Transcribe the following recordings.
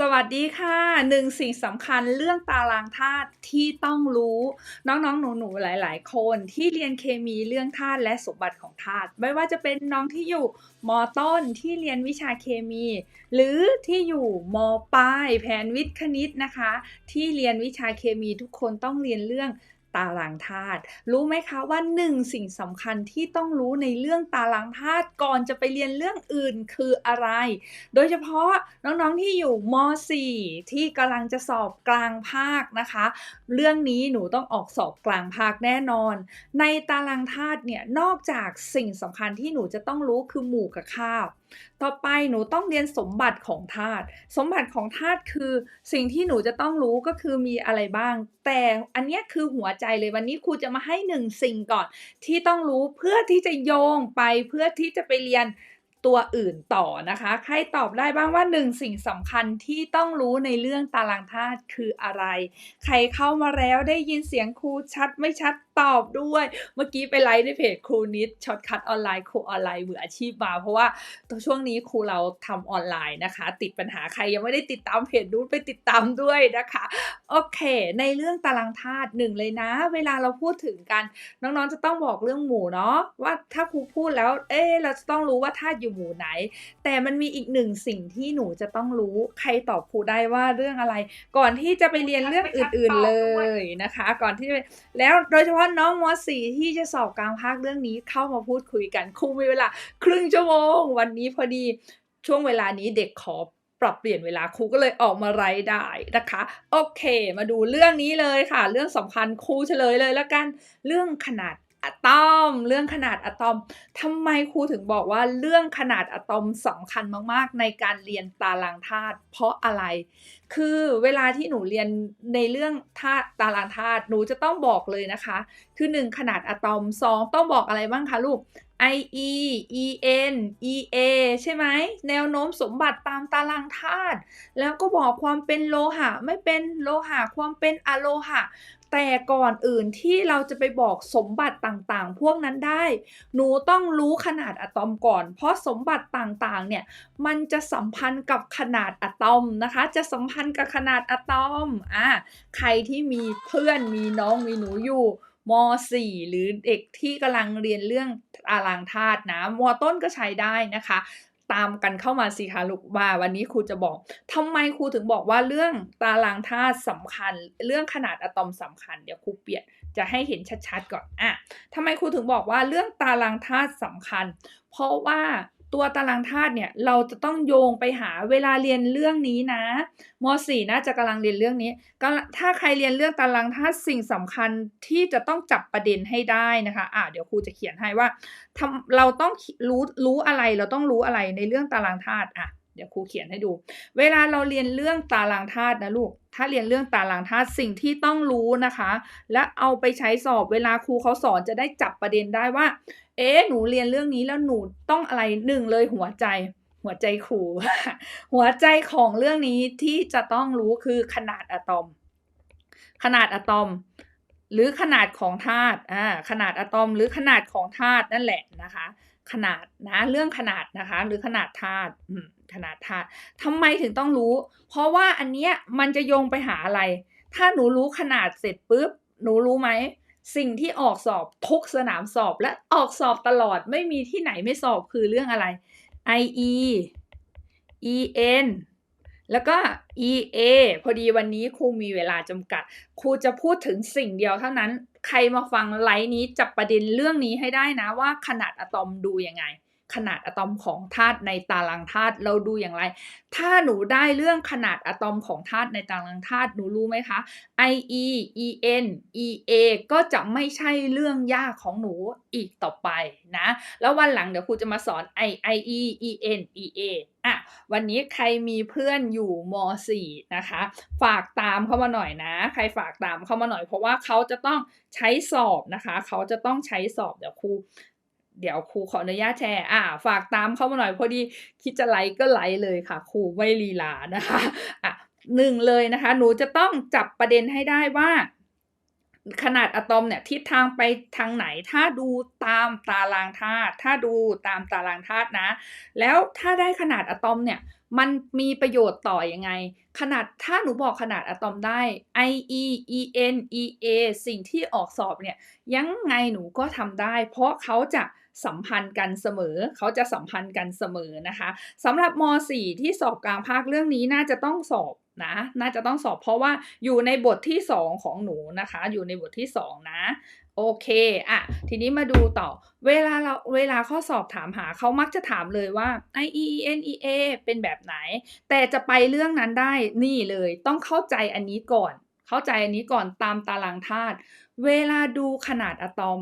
สวัสดีค่ะหนึ่งสิ่งสำคัญเรื่องตารางธาตุที่ต้องรู้ น้องๆ หนูๆ หลาย ๆ คนที่เรียนเคมีเรื่องธาตุและสมบัติของธาตุไม่ว่าจะเป็นน้องที่อยู่มต้นที่เรียนวิชาเคมี หรือที่อยู่มปลายแผนวิทย์คณิตนะคะ ที่เรียนวิชาเคมีทุกคนต้องเรียนเรื่อง ตารางธาตุรู้ไหมคะว่าหนึ่งสิ่งสำคัญที่ต้องรู้ในเรื่องตารางธาตุก่อนจะไปเรียนเรื่องอื่นคืออะไร โดยเฉพาะน้องๆที่อยู่ม .4 ที่กำลังจะสอบกลางภาคนะคะ เรื่องนี้หนูต้องออกสอบกลางภาคแน่นอน ในตารางธาตุเนี่ยนอกจากสิ่งสำคัญที่หนูจะต้องรู้คือหมู่กับคาบต่อไปหนูต้องเรียนสมบัติของธาตุ สมบัติของธาตุคือสิ่งที่หนูจะต้องรู้ก็คือมีอะไรบ้าง แต่อันเนี้ยคือหัวใจเลยวันนี้ครูจะมาให้หนึ่งสิ่งก่อน ที่ต้องรู้เพื่อที่จะโยงไปเพื่อที่จะไปเรียนตัวอื่นต่อนะคะ ใครตอบได้บ้างว่าหนึ่งสิ่งสำคัญที่ต้องรู้ในเรื่องตารางธาตุคืออะไร ใครเข้ามาแล้วได้ยินเสียงครูชัดไม่ชัด ตอบด้วย เมื่อกี้ไปไลฟ์ในเพจครูนิดช็อตคัทออนไลน์ครูออนไลน์มืออาชีพมาเพราะว่าตัวช่วงนี้ครูเราทำออนไลน์นะคะ ติดปัญหาใครยังไม่ได้ติดตามเพจนู้นไปติดตามด้วยนะคะโอเค ในเรื่องตารางธาตุหนึ่งเลยนะ เวลาเราพูดถึงกันน้องๆจะต้องบอกเรื่องหมู่เนาะว่าถ้าครูพูดแล้ว เอ๊เราจะต้องรู้ว่าธาตุอยู่หมู่ไหน แต่มันมีอีกหนึ่งสิ่งที่หนูจะต้องรู้ใครตอบครูได้ว่าเรื่องอะไร ก่อนที่จะไปเรียนเรื่องอื่น ๆเลยนะคะ ก่อนที่จะไปแล้วโดยเฉพาะน้องมสี่ที่จะสอบกลางภาคเรื่องนี้เข้ามาพูดคุยกันครูมีเวลา ครึ่งชั่วโมง วันนี้พอดีช่วงเวลานี้เด็กขอปรับเปลี่ยนเวลาครูก็เลยออกมาไรได้นะคะ โอเค มาดูเรื่องนี้เลยค่ะ เรื่องสำคัญครูเฉลยเลยแล้วกันเรื่องขนาด อะตอม เรื่องขนาดอะตอมทำไมครูถึงบอกว่าเรื่องขนาดอะตอมสำคัญมากๆ ในการเรียนตารางธาตุเพราะอะไร คือเวลาที่หนูเรียนในเรื่องธาตุตารางธาตุหนูจะต้องบอกเลยนะคะ คือ 1 ขนาดอะตอม 2 ต้องบอกอะไรบ้างคะลูก IE EN EA ใช่ไหม แนวโน้มสมบัติตามตารางธาตุแล้วก็บอกความเป็นโลหะ ไม่เป็นโลหะ ความเป็นอะโลหะ แต่ก่อนอื่นที่เราจะไปบอกสมบัติต่างๆ พวกนั้นได้ หนูต้องรู้ขนาดอะตอมก่อน เพราะสมบัติต่างๆ เนี่ย มันจะสัมพันธ์กับขนาดอะตอมนะคะ จะสัมพันธ์กับขนาดอะตอม อะ ใครที่มีเพื่อนมีน้องมีหนูอยู่ม .4 หรือเด็กที่กำลังเรียนเรื่องตารางธาตุนะม ต้นก็ใช้ได้นะคะ ตามกันเข้ามาสิคะลูกว่าวันนี้ครูจะบอกทำไมครูถึงบอกว่าเรื่องตารางธาตุสำคัญ เรื่องขนาดอะตอมสำคัญ เดี๋ยวครูเปลี่ยนจะให้เห็นชัดๆก่อนอะทำไมครูถึงบอกว่าเรื่องตารางธาตุสำคัญ เพราะว่า ตัวตารางธาตุเนี่ยเราจะต้องโยงไปหาเวลาเรียนเรื่องนี้นะม .4 น่าจะกำลังเรียนเรื่องนี้ก็ถ้าใครเรียนเรื่องตารางธาตุสิ่งสำคัญที่จะต้องจับประเด็นให้ได้นะคะอะเดี๋ยวครูจะเขียนให้ว่าทำเราต้องรู้รู้อะไรเราต้องรู้อะไรในเรื่องตารางธาตุอะ เดี๋ยวครูเขียนให้ดู เวลาเราเรียนเรื่องตารางธาตุนะลูก ถ้าเรียนเรื่องตารางธาตุสิ่งที่ต้องรู้นะคะ และเอาไปใช้สอบเวลาครูเขาสอนจะได้จับประเด็นได้ว่า เอ๊หนูเรียนเรื่องนี้แล้วหนูต้องอะไรหนึ่งเลยหัวใจ หัวใจครู หัวใจของเรื่องนี้ที่จะต้องรู้คือขนาดอะตอม ขนาดอะตอมหรือขนาดของธาตุ อ่า ขนาดอะตอมหรือขนาดของธาตุนั่นแหละนะคะ ขนาดนะ เรื่องขนาดนะคะ หรือขนาดธาตุ นาดธาตุทำไมถึงต้องรู้ เพราะว่าอันเนี้ยมันจะโยงไปหาอะไร ถ้าหนูรู้ขนาดเสร็จปุ๊บ หนูรู้ไหม สิ่งที่ออกสอบทุกสนามสอบและออกสอบตลอดไม่มีที่ไหนไม่สอบคือเรื่องอะไร IE EN แล้วก็ EA พอดีวันนี้ครูมีเวลาจำกัด ครูจะพูดถึงสิ่งเดียวเท่านั้น ใครมาฟังไลฟ์นี้จับประเด็นเรื่องนี้ให้ได้นะว่าขนาดอะตอมดูยังไง ขนาดอะตอมของธาตุในตารางธาตุเราดูอย่างไร ถ้าหนูได้เรื่องขนาดอะตอมของธาตุในตารางธาตุหนูรู้ไหมคะ IE EN EA ก็จะไม่ใช่เรื่องยากของหนูอีกต่อไปนะ แล้ววันหลังเดี๋ยวครูจะมาสอน I IE EN EA อะวันนี้ใครมีเพื่อนอยู่ม .4 นะคะ ฝากตามเข้ามาหน่อยนะ ใครฝากตามเข้ามาหน่อย เพราะว่าเขาจะต้องใช้สอบนะคะ เขาจะต้องใช้สอบเดี๋ยวครู เดี๋ยวครูขออนุญาตแชร์ อ่า ฝากตามเข้ามาหน่อยพอดีคิดจะไลค์ก็ไลค์เลยค่ะครูไม่ลีลานะคะอะหนึ่งเลยนะคะ หนูจะต้องจับประเด็นให้ได้ว่า ขนาดอะตอมเนี่ยทิศทางไปทางไหน ถ้าดูตามตารางธาตุถ้าดูตามตารางธาตุนะ แล้วถ้าได้ขนาดอะตอมเนี่ยมันมีประโยชน์ต่อยังไง ขนาดถ้าหนูบอกขนาดอะตอมได้ IE EN EA สิ่งที่ออกสอบเนี่ย ยังไงหนูก็ทำได้ เพราะเขาจะ สัมพันธ์กันเสมอ เขาจะสัมพันธ์กันเสมอนะคะสำหรับม .4 ที่สอบกลางภาคเรื่องนี้น่าจะต้องสอบนะน่าจะต้องสอบเพราะว่าอยู่ในบทที่ 2 ของหนูนะคะ อยู่ในบทที่ 2 นะโอเคอะทีนี้มาดูต่อ เวลาเราเวลาข้อสอบถามหาเขามักจะถามเลยว่า IE EN EA เป็นแบบไหน แต่จะไปเรื่องนั้นได้นี่เลยต้องเข้าใจอันนี้ก่อน เข้าใจอันนี้ก่อนตามตารางธาตุเวลาดูขนาดอะตอม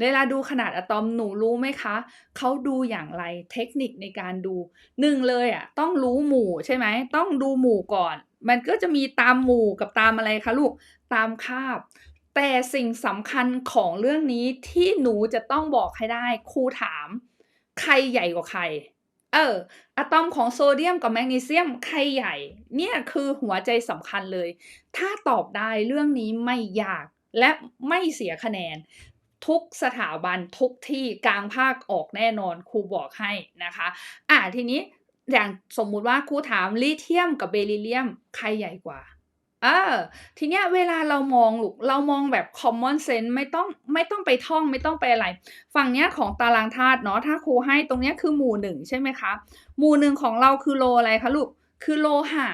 เวลาดูขนาดอะตอมหนูรู้ไหมคะ เขาดูอย่างไรเทคนิคในการดู1เลยอะต้องรู้หมู่ใช่ไหม ต้องดูหมู่ก่อน มันก็จะมีตามหมู่กับตามอะไรคะลูก ตามคาบ แต่สิ่งสำคัญของเรื่องนี้ที่หนูจะต้องบอกให้ได้ครูถาม ใครใหญ่กว่าใคร เอออะตอมของโซเดียมกับแมกนีเซียมใครใหญ่ เนี่ยคือหัวใจสำคัญเลย ถ้าตอบได้เรื่องนี้ไม่ยากและไม่เสียคะแนน ทุกสถาบันทุกที่กลางภาคออกแน่นอนครูบอกให้นะคะอ่าทีนี้อย่างสมมุติว่าครูถามลิเทียมกับเบริเลียมใครใหญ่กว่าเออทีเนี้ยเวลาเรามองลูกเรามองแบบ common sense ไม่ต้องไม่ต้องไปท่องไม่ต้องไปอะไร ฝั่งเนี้ยของตารางธาตุเนาะถ้าครูให้ตรงเนี้ยคือหมู่1ใช่ไหมคะ หมู่1ของเราคือโลอะไรคะลูก คือโลหะ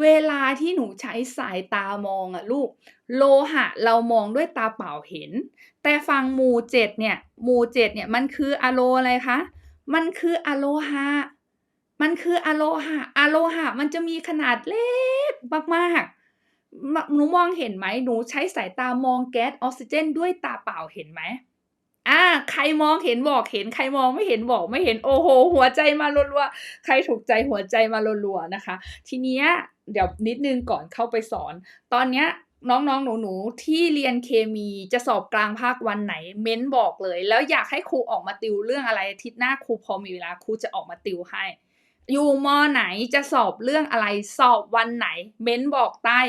เวลาที่หนูใช้สายตามองอะลูก โลหะเรามองด้วยตาเปล่าเห็น แต่ฝั่งหมู่7เนี่ยหมู่7เนี่ยมันคืออะโลอะไรคะ มันคืออะโลหะ มันคืออะโลหะอะโลหะมันจะมีขนาดเล็กมากๆหนูมองเห็นไหมหนูใช้สายตามองแก๊สออกซิเจน ด้วยตาเปล่าเห็นไหม อ่าใครมองเห็นบอกเห็นใครมองไม่เห็นบอกไม่เห็นโอ้โฮหัวใจมารัวๆใครถูกใจหัวใจมารัวๆนะคะ ทีเนี้ยเดี๋ยวนิดนึงก่อนเข้าไปสอน ตอนเนี้ยน้องๆ หนูๆ ที่เรียนเคมีจะสอบกลางภาควันไหน เม้นต์บอกเลย แล้วอยากให้ครูออกมาติวเรื่องอะไรอาทิตย์หน้าครูพอมีเวลาครูจะออกมาติวให้ อยู่มอ.ไหนจะสอบเรื่องอะไรสอบวันไหน เม้นต์บอกใต้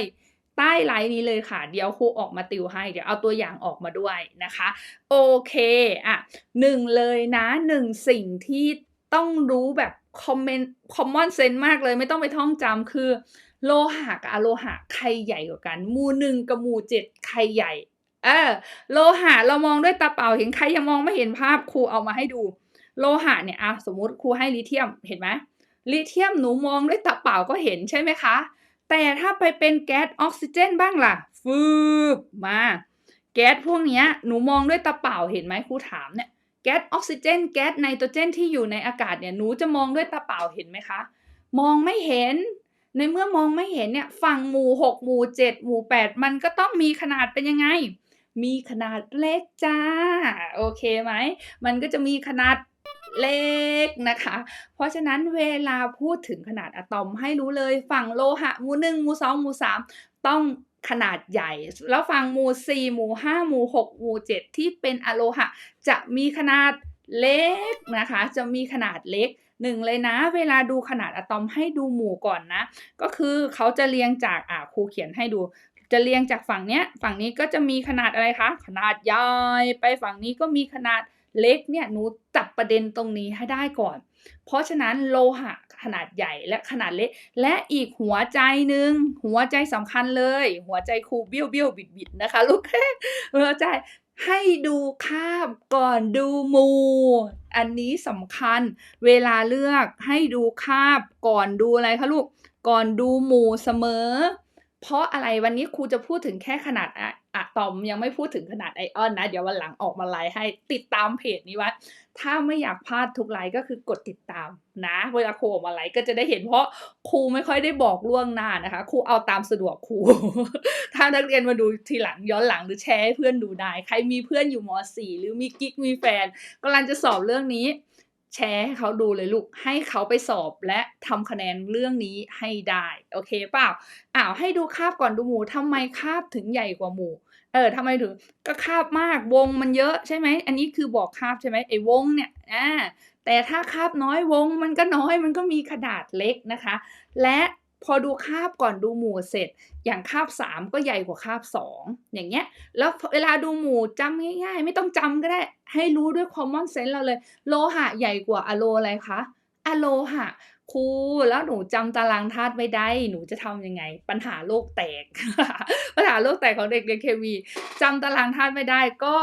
ใต้ไลฟ์นี้เลยค่ะ เดี๋ยวครูออกมาติวให้ เดี๋ยวเอาตัวอย่างออกมาด้วยนะคะ โอเคอะ1เลยนะ1สิ่งที่ต้องรู้แบบคอมเมน common sense มากเลยไม่ต้องไปท่องจำคือ โลหะกับอะโลหะใครใหญ่กว่ากันมูหมู่1กับมู่7ใครใหญ่ เออโลหะเรามองด้วยตาเปล่าเห็นใครยังมองไม่เห็นภาพครูเอามาให้ดู โลหะเนี่ยอะสมมติครูให้ลิเทียมเห็นไหมลิเทียมหนูมองด้วยตาเปล่าก็เห็นใช่ไหมคะ แต่ถ้าไปเป็นแก๊สออกซิเจนบ้างล่ะฟืบมา แก๊สพวกนี้หนูมองด้วยตาเปล่าเห็นไหมครูถามเนี่ยแก๊สออกซิเจน แก๊สไนโตรเจนที่อยู่ในอากาศเนี่ยหนูจะมองด้วยตาเปล่าเห็นไหมคะ มองไม่เห็น ในเมื่อมองไม่เห็นเนี่ยฝั่งหมู่ 6 หมู่ 7 หมู่ 8 มันก็ต้องมีขนาดเป็นยังไง มีขนาดเล็กจ้ะโอเคไหม มันก็จะมีขนาด เล็กนะคะ เพราะฉะนั้นเวลาพูดถึงขนาดอะตอมให้รู้เลยฝั่งโลหะหมู่1หมู่2หมู่3ต้องขนาดใหญ่ แล้วฝั่งหมู่4หมู่5หมู่6หมู่7ที่เป็นอะโลหะ จะมีขนาดเล็กนะคะ จะมีขนาดเล็ก1เลยนะเวลาดูขนาดอะตอมให้ดูหมู่ก่อนนะ ก็คือเขาจะเรียงจากอ่าครูเขียนให้ดู จะเรียงจากฝั่งเนี้ยฝั่งนี้ก็จะมีขนาดอะไรคะขนาดใหญ่ไปฝั่งนี้ก็มีขนาด เล็กเนี่ยหนูจับประเด็นตรงนี้ให้ได้ก่อน เพราะฉะนั้นโลหะขนาดใหญ่และขนาดเล็ก และอีกหัวใจหนึ่งหัวใจสำคัญเลย หัวใจครูเบี้ยวๆบิดๆนะคะ ลูกหัวใจให้ดูคาบก่อนดูมู อันนี้สำคัญเวลาเลือกให้ดูคาบก่อนดูอะไรคะลูก ก่อนดูหมูเสมอ เพราะอะไรวันนี้ครูจะพูดถึงแค่ขนาด อะตอมยังไม่พูดถึงขนาดไอออนนะ เดี๋ยววันหลังออกมาไลฟ์ให้ติดตามเพจนี้ไว้ ถ้าไม่อยากพลาดทุกไลฟ์ก็คือกดติดตามนะ เวลาครูออกมาไลฟ์ก็จะได้เห็นเพราะครูไม่ค่อยได้บอกล่วงหน้านะคะ ครูเอาตามสะดวกครู ถ้านักเรียนมาดูทีหลังย้อนหลังหรือแชร์ให้เพื่อนดูได้ ใครมีเพื่อนอยู่ม.4 หรือมีกิ๊กมีแฟนกำลังจะสอบเรื่องนี้ แชร์ให้เขาดูเลยลูก ให้เขาไปสอบและทำคะแนนเรื่องนี้ให้ได้ โอเคเปล่า?อ้าวให้ดูคาบก่อนดูหมูทำไมคาบถึงใหญ่กว่าหมูเออทำไมถึงก็คาบมากวงมันเยอะใช่ไหม อันนี้คือบอกคาบใช่ไหมไอ้วงเนี่ยอาแต่ถ้าคาบน้อยวงมันก็น้อยมันก็มีขนาดเล็กนะคะ และ พอดูคาบก่อนดูหมู่เสร็จ อย่างคาบ 3 ก็ใหญ่กว่าคาบ 2 อย่างเงี้ย แล้วเวลาดูหมู่จำง่าย ๆ ไม่ต้องจำก็ได้ ให้รู้ด้วย common sense เราเลย โลหะใหญ่กว่าอะโลอะไรคะอะโลหะครูแล้วหนูจำตารางธาตุไม่ได้ หนูจะทำยังไง?ปัญหาโลกแตก ปัญหาโลกแตกของเด็กเรียนเคมีจำตารางธาตุไม่ได้ก็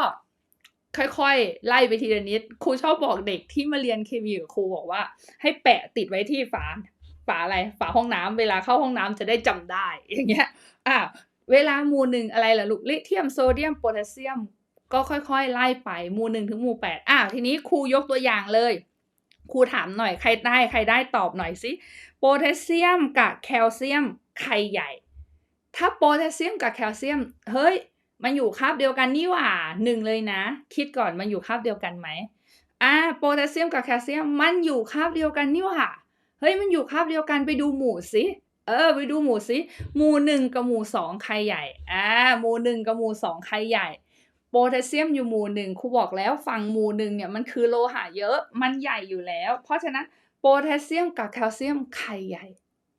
ค่อยๆ ไล่ไปทีละนิดครูชอบบอกเด็กที่มาเรียนเคมีกับครูบอกว่า ให้แปะติดไว้ที่ฝา ฝาอะไรฝาห้องน้ำเวลาเข้าห้องน้ำจะได้จำได้อย่างเงี้ยอ่าเวลาหมู่1อะไรล่ะลูกลิเธียมโซเดียมโพแทสเซียม ก็ค่อยๆ ไล่ไปหมู่1ถึงหมู่8อาทีนี้ครูยกตัวอย่างเลยครูถามหน่อยใครได้ใครได้ตอบหน่อยสิโพแทสเซียมกับแคลเซียมใครใหญ่ ถ้าโพแทสเซียมกับแคลเซียม เฮ้ย มันอยู่คาบเดียวกันนี่หว่า1เลยนะ คิดก่อนมันอยู่คาบเดียวกันไหม?อ่าโพแทสเซียมกับแคลเซียมมันอยู่คาบเดียวกันนี่หว่า เฮ้ยมันอยู่คาบเดียวกันไปดูหมู่สิเออไปดูหมู่สิหมู่1กับหมู่2ใครใหญ่?อ่าหมู่1กับหมู่2ใครใหญ่?โพแทสเซียมอยู่หมู่1ครูบอกแล้วฝั่งหมู่1เนี่ยมันคือโลหะเยอะมันใหญ่อยู่แล้ว เพราะฉะนั้นโพแทสเซียมกับแคลเซียมใครใหญ่?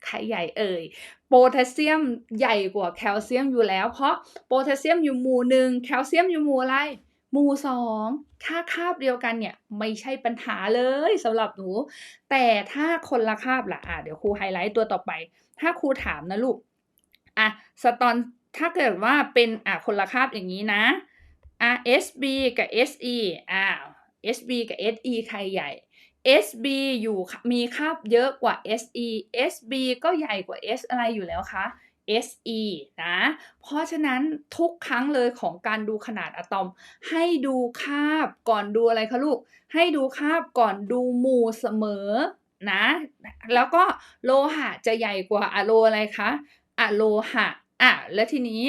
ใครใหญ่เอ่ย?โพแทสเซียมใหญ่กว่าแคลเซียมอยู่แล้ว เพราะโพแทสเซียมอยู่หมู่1แคลเซียมอยู่หมู่อะไร? หมู่2ถ้าคาบเดียวกันเนี่ยไม่ใช่ปัญหาเลยสำหรับหนู แต่ถ้าคนละคาบล่ะอาเดี๋ยวครูไฮไลต์ตัวต่อไป ถ้าครูถามนะลูกอะสตอนถ้าเกิดว่าเป็นอ่าคนละคาบอย่างงี้นะอา Sb กับ Se อ้าว Sb กับ Se ใครใหญ่? Sb อยู่มีคาบเยอะกว่า Se Sb ก็ใหญ่กว่า S อะไรอยู่แล้วคะ Se นะ เพราะฉะนั้นทุกครั้งเลยของการดูขนาดอะตอม ให้ดูคาบก่อนดูอะไรคะลูก ให้ดูคาบก่อนดูหมู่เสมอนะ แล้วก็โลหะจะใหญ่กว่าอะโลอะไรคะอะโลหะอาแล้วทีนี้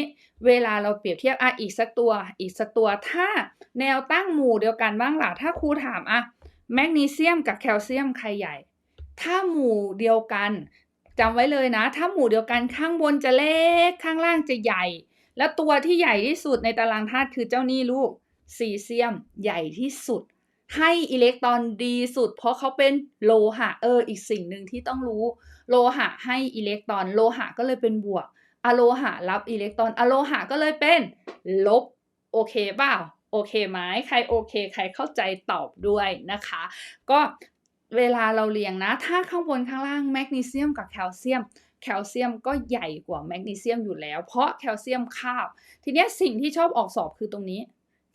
เวลาเราเปรียบเทียบอาอีกสักตัวอีกสักตัวถ้าแนวตั้งหมู่เดียวกันบ้างหล่ะถ้าครูถามอะแมกนีเซียมกับแคลเซียมใครใหญ่?ถ้าหมู่เดียวกัน จำไว้เลยนะ ถ้าหมู่เดียวกันข้างบนจะเล็กข้างล่างจะใหญ่ แล้วตัวที่ใหญ่ที่สุดในตารางธาตุคือเจ้านี่ลูกซีเซียมใหญ่ที่สุด ให้อิเล็กตรอนดีสุด เพราะเขาเป็นโลหะเอออีกสิ่งหนึ่งที่ต้องรู้ โลหะให้อิเล็กตรอนโลหะก็เลยเป็นบวกอะโลหะรับอิเล็กตรอนอะโลหะก็เลยเป็นลบโอเคเปล่า?โอเคไหม?ใครโอเค ใครเข้าใจตอบด้วยนะคะ ก็ เวลาเราเรียงนะ ถ้าข้างบนข้างล่างแมกนีเซียมกับแคลเซียม แคลเซียมก็ใหญ่กว่าแมกนีเซียมอยู่แล้ว เพราะแคลเซียมคาบ ทีเนี้ยสิ่งที่ชอบออกสอบคือตรงนี้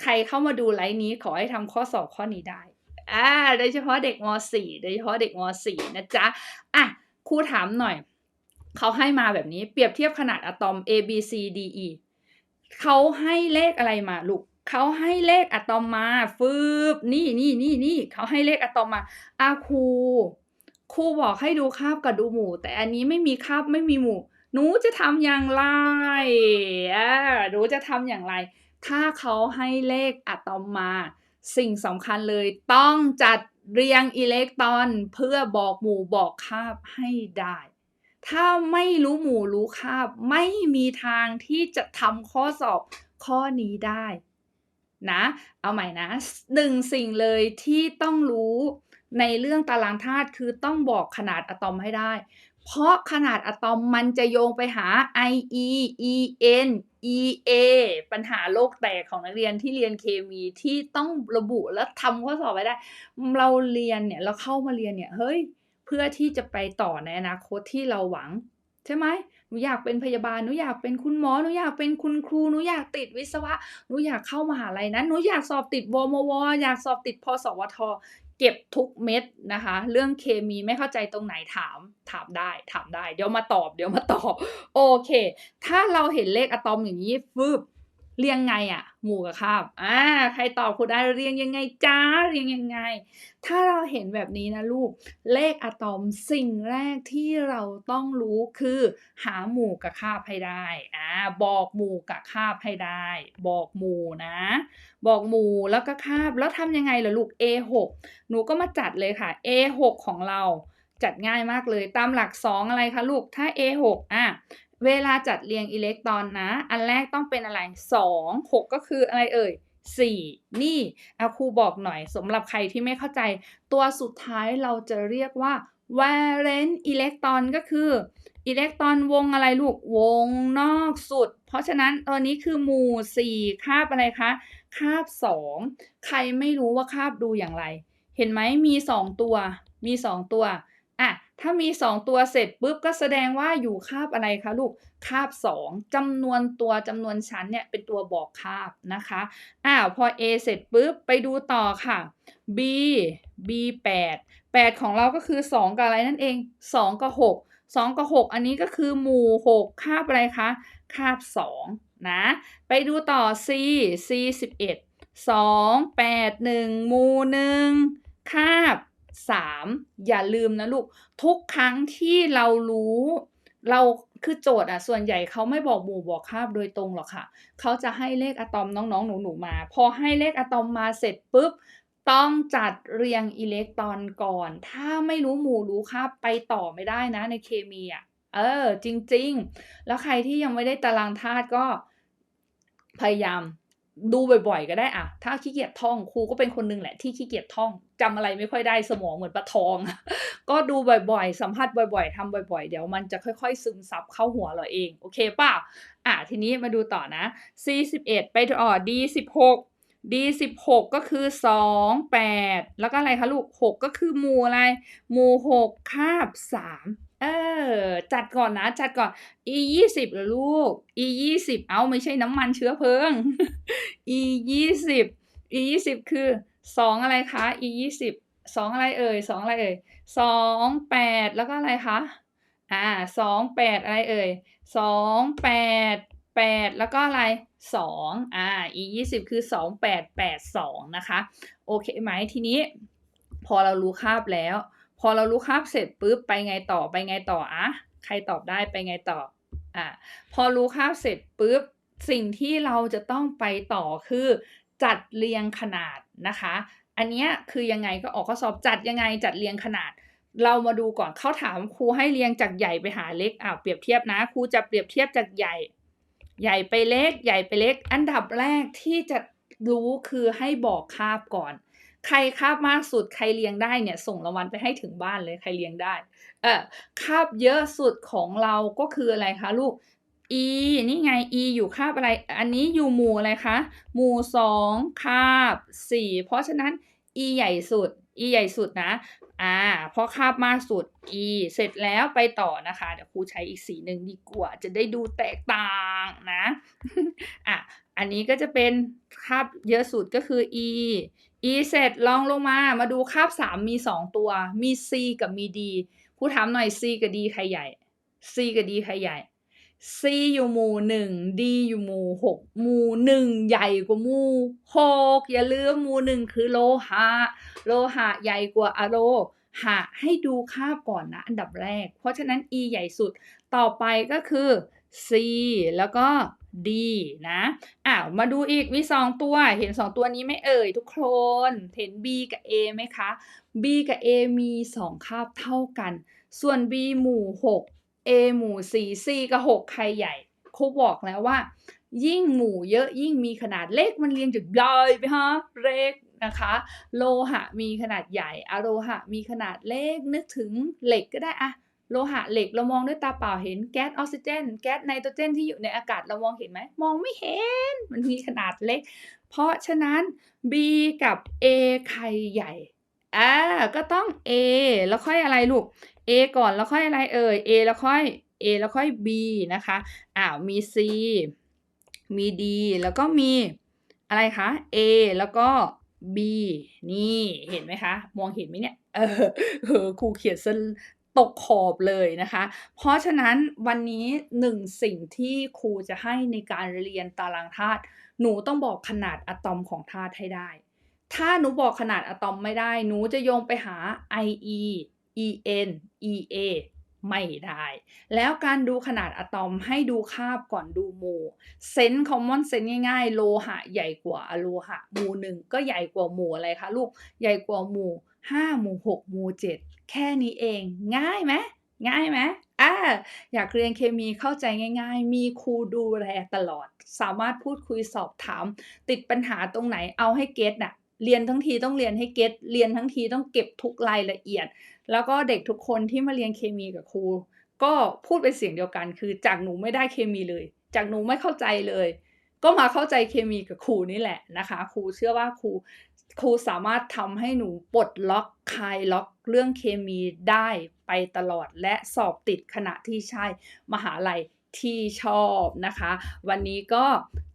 ใครเข้ามาดูไลฟ์นี้ขอให้ทำข้อสอบข้อนี้ได้อ่าโดยเฉพาะเด็กม.4 โดยเฉพาะเด็กม.4 นะจ๊ะอะครูถามหน่อย เขาให้มาแบบนี้เปรียบเทียบขนาดอะตอม A B C D E เขาให้เลขอะไรมาลูก เขาให้เลขอะตอมมาฟืบนี่ๆๆๆเขาให้เลขอะตอมมาอาครูครูบอกให้ดูคาบกับดูหมู่ แต่อันนี้ไม่มีคาบไม่มีหมู่ หนูจะทำอย่างไร?อาหนูจะทำอย่างไร?ถ้าเขาให้เลขอะตอมมา สิ่งสำคัญเลยต้องจัดเรียงอิเล็กตรอนเพื่อบอกหมู่บอกคาบให้ได้ ถ้าไม่รู้หมู่รู้คาบ ไม่มีทางที่จะทำข้อสอบข้อนี้ได้ นะ เอาใหม่นะส1สิ่งเลยที่ต้องรู้ในเรื่องตารางธาตุคือต้องบอกขนาดอะตอมให้ได้ เพราะขนาดอะตอมมันจะโยงไปหา IE EN EA ปัญหาโลกแตกของนักเรียนที่เรียนเคมีที่ต้องระบุและทำข้อสอบไว้ได้ เราเรียนเนี่ยเราเข้ามาเรียนเนี่ยเฮ้ยเพื่อที่จะไปต่อในอนาคตที่เราหวัง ใช่ไหม?หนูอยากเป็นพยาบาลหนูอยากเป็นคุณหมอหนูอยากเป็นคุณครูหนูอยากติดวิศวะหนูอยากเข้ามหาลัยนั้นหนูอยากสอบติดวมว.อยากสอบติดพสวท.เก็บทุกเม็ดนะคะ เรื่องเคมีไม่เข้าใจตรงไหนถาม ถามได้ ถามได้ เดี๋ยวมาตอบ เดี๋ยวมาตอบ โอเค ถ้าเราเห็นเลขอะตอมอย่างนี้ฟึบ เรียงไงอะ?หมู่กับคาบอ่าใครตอบครูได้เรียงยังไงจ๊ะเรียงยังไง?ถ้าเราเห็นแบบนี้นะลูก เลขอะตอมสิ่งแรกที่เราต้องรู้คือ หาหมู่กับคาบให้ได้อ่าบอกหมู่กับคาบให้ได้ บอกหมู่นะ บอกหมู่แล้วก็คาบแล้วทำยังไงล่ะลูก A6 หนูก็มาจัดเลยค่ะ A6 ของเราจัดง่ายมากเลยตามหลัก 2 อะไรคะลูกถ้า A6 อา เวลาจัดเรียงอิเล็กตรอนนะ อันแรกต้องเป็นอะไร?2 6 ก็คืออะไรเอ่ย?4 นี่อาครูบอกหน่อยสำหรับใครที่ไม่เข้าใจ ตัวสุดท้ายเราจะเรียกว่า valence อิเล็กตรอนก็คืออิเล็กตรอนวงอะไรลูกวงนอกสุด เพราะฉะนั้นตัวนี้คือหมู่ 4 คาบอะไรคะคาบ 2 ใครไม่รู้ว่าคาบดูอย่างไร เห็นไหมมี 2 ตัวมี 2 ตัว อะถ้ามี 2 ตัวเสร็จปุ๊บก็แสดงว่าอยู่คาบอะไรคะลูกคาบ 2จำนวนตัวจำนวนชั้นเนี่ยเป็นตัวบอกคาบนะคะอ้าวพอ A เสร็จปุ๊บไปดูต่อค่ะ B B 8 8 ของเราก็คือ 2 กับอะไรนั่นเอง 2 กับ 6 2 กับ 6 อันนี้ก็คือหมู่ 6 คาบอะไรคะคาบ 2 นะ ไปดูต่อ C C 11 2 8 1หมู่1คาบ 3 อย่าลืมนะลูก ทุกครั้งที่เรารู้เราคือโจทย์อะส่วนใหญ่เขาไม่บอกหมู่บอกคาบโดยตรงหรอกค่ะ เขาจะให้เลขอะตอมน้องๆ หนูๆมา พอให้เลขอะตอมมาเสร็จปุ๊บต้องจัดเรียงอิเล็กตรอนก่อน ถ้าไม่รู้หมู่รู้คาบไปต่อไม่ได้นะในเคมีอะเออจริง ๆ แล้วใครที่ยังไม่ได้ตารางธาตุก็พยายาม ดูบ่อยๆ ก็ได้อะถ้าขี้เกียจท่องครูก็เป็นคนหนึงแหละที่ขี้เกียจท่องจำอะไรไม่ค่อยได้สมองเหมือนปลาทอง ก็ดูบ่อยๆ สัมผัสบ่อยๆทำบ่อยๆ เดี๋ยวมันจะค่อยๆ ซึมซับเข้าหัวเราเอง โอเคเปล่า?อ่าทีนี้มาดูต่อนะ C 11 ไปต่อ D 16 D 16 ก็คือ 2 8 แล้วก็อะไรคะลูก 6 ก็คือหมู่อะไร หมู่ 6 คาบ 3 เออ จัดก่อนนะ จัดก่อน E 20เหรอลูก E 20อ้าไม่ใช่น้ำมันเชื้อเพลิง E 20 E 20คือ2องอะไรคะ E 20 2องอะไรเอ่ย2องอะไรเอ่ย2 8แปดแล้วก็อะไรคะอ่า2 8อะไรเอ่ย2 8 8แปดแปดแล้วก็อะไร2อ่า E 20คือ2 8 8 2นะคะ โอเคไหมทีนี้ พอเรารู้คาบแล้ว พอเรารู้คาบเสร็จปุ๊บไปไงต่อไปไงต่ออะใครตอบได้ไปไงต่ออ่าพอรู้คาบเสร็จปุ๊บสิ่งที่เราจะต้องไปต่อคือจัดเรียงขนาดนะคะ อันนี้คือยังไงก็ออกข้อสอบจัดยังไงจัดเรียงขนาด เรามาดูก่อนเขาถามครูให้เรียงจากใหญ่ไปหาเล็กอ้าเปรียบเทียบนะครูจะเปรียบเทียบจากใหญ่ ใหญ่ไปเล็ก ใหญ่ไปเล็ก อันดับแรกที่จะรู้คือให้บอกคาบก่อน ใครคาบมากสุดใครเรียงได้เนี่ยส่งรางวัลไปให้ถึงบ้านเลยใครเรียงได้ เออคาบเยอะสุดของเราก็คืออะไรคะลูก E นี่ไง E อยู่คาบอะไร อันนี้อยู่หมู่อะไรคะ หมู่2คาบ4เพราะฉะนั้น E ใหญ่สุด E ใหญ่สุดนะ อ่า เพราะคาบมากสุด E เสร็จแล้วไปต่อนะคะ เดี๋ยวครูใช้อีกสีหนึ่งดีกว่า จะได้ดูแตกต่างนะ อะ อันนี้ก็จะเป็นคาบเยอะสุดก็คือ E E เสร็จรองลงมามาดูคาบ3มี2ตัว มี C กับมี D ครูถามหน่อย C กับ D ใครใหญ่ C กับ D ใครใหญ่ C อยู่หมู่1 D อยู่หมู่6หมู่1ใหญ่กว่าหมู่6อย่าลืมหมู่1คือโลหะ โลหะใหญ่กว่าอะโลหะให้ดูคาบก่อนนะอันดับแรก เพราะฉะนั้น E ใหญ่สุดต่อไปก็คือ C แล้วก็ D นะอ้าวมาดูอีกมี 2 ตัว เห็น 2 ตัวนี้ไหมเอ่ยทุกคน เห็น B กับ A ไหมคะ B กับ A มี 2 คาบเท่ากัน ส่วน B หมู่ 6 A หมู่ 4 C กับ 6 ใครใหญ่ครูบอกแล้วว่า ยิ่งหมู่เยอะยิ่งมีขนาดเล็กมันเรียงจากใหญ่ไปหาเล็กนะคะ โลหะมีขนาดใหญ่ อโลหะมีขนาดเล็กนึกถึงเหล็กก็ได้อะ โลหะเหล็กเรามองด้วยตาเปล่าเห็นแก๊สออกซิเจน แก๊สไนโตรเจนที่อยู่ในอากาศเรามองเห็นไหม มองไม่เห็น มันมีขนาดเล็ก เพราะฉะนั้น B กับ A ใครใหญ่อ่าก็ต้อง A แล้วค่อยอะไรลูก A ก่อนแล้วค่อยอะไรเอ่ย A แล้วค่อย A แล้วค่อย B นะคะอ้าวมี C มี D แล้วก็มีอะไรคะ A แล้วก็ B นี่เห็นไหมคะ มองเห็นไหมเนี่ย เออครูเขียนซะ ตกขอบเลยนะคะ เพราะฉะนั้นวันนี้1สิ่งที่ครูจะให้ในการเรียนตารางธาตุหนูต้องบอกขนาดอะตอมของธาตุให้ได้ ถ้าหนูบอกขนาดอะตอมไม่ได้ หนูจะโยงไปหา IE EN EA ไม่ได้ แล้วการดูขนาดอะตอมให้ดูคาบก่อนดูหมู่เซนคอมมอนเซนง่ายๆ โลหะใหญ่กว่าอะโลหะหมู่1ก็ใหญ่กว่าหมู่อะไรคะลูก ใหญ่กว่าหมู่5หมู่6หมู่7 แค่นี้เอง ง่ายไหมง่ายไหมอ่าอยากเรียนเคมีเข้าใจง่าย ๆ มีครูดูแลตลอด สามารถพูดคุยสอบถาม ติดปัญหาตรงไหนเอาให้เก็ตน่ะเรียนทั้งทีต้องเรียนให้เก็ตเรียนทั้งทีต้องเก็บทุกรายละเอียด แล้วก็เด็กทุกคนที่มาเรียนเคมีกับครู ก็พูดเป็นเสียงเดียวกัน คือจากหนูไม่ได้เคมีเลย จากหนูไม่เข้าใจเลย ก็มาเข้าใจเคมีกับครูนี่แหละนะคะ ครูเชื่อว่าครู ครูสามารถทำให้หนูปลดล็อกคลายล็อกเรื่องเคมีได้ไปตลอดและสอบติดขณะที่ใช่มหาลัยที่ชอบนะคะ วันนี้ก็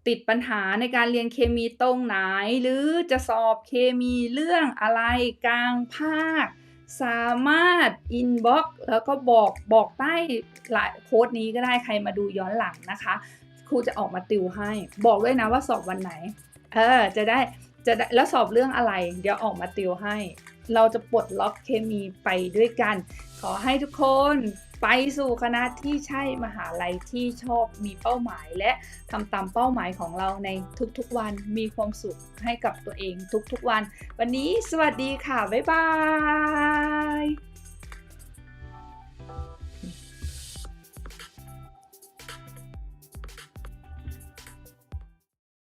ติดปัญหาในการเรียนเคมีตรงไหน หรือจะสอบเคมีเรื่องอะไรกลางภาค สามารถอินบ็อกแล้วก็บอกบอกใต้ไลน์โพสต์นี้ก็ได้ใครมาดูย้อนหลังนะคะ ครูจะออกมาติวให้ บอกด้วยนะว่าสอบวันไหน เออจะได้ จะแล้วสอบเรื่องอะไร เดี๋ยวออกมาติวให้ เราจะปลดล็อกเคมีไปด้วยกัน ขอให้ทุกคนไปสู่คณะที่ใช่มหาลัยที่ชอบมีเป้าหมาย และทำตามเป้าหมายของเราในทุกๆวันมีความสุขให้กับตัวเองทุกๆวัน วันนี้สวัสดีค่ะ บ๊ายบาย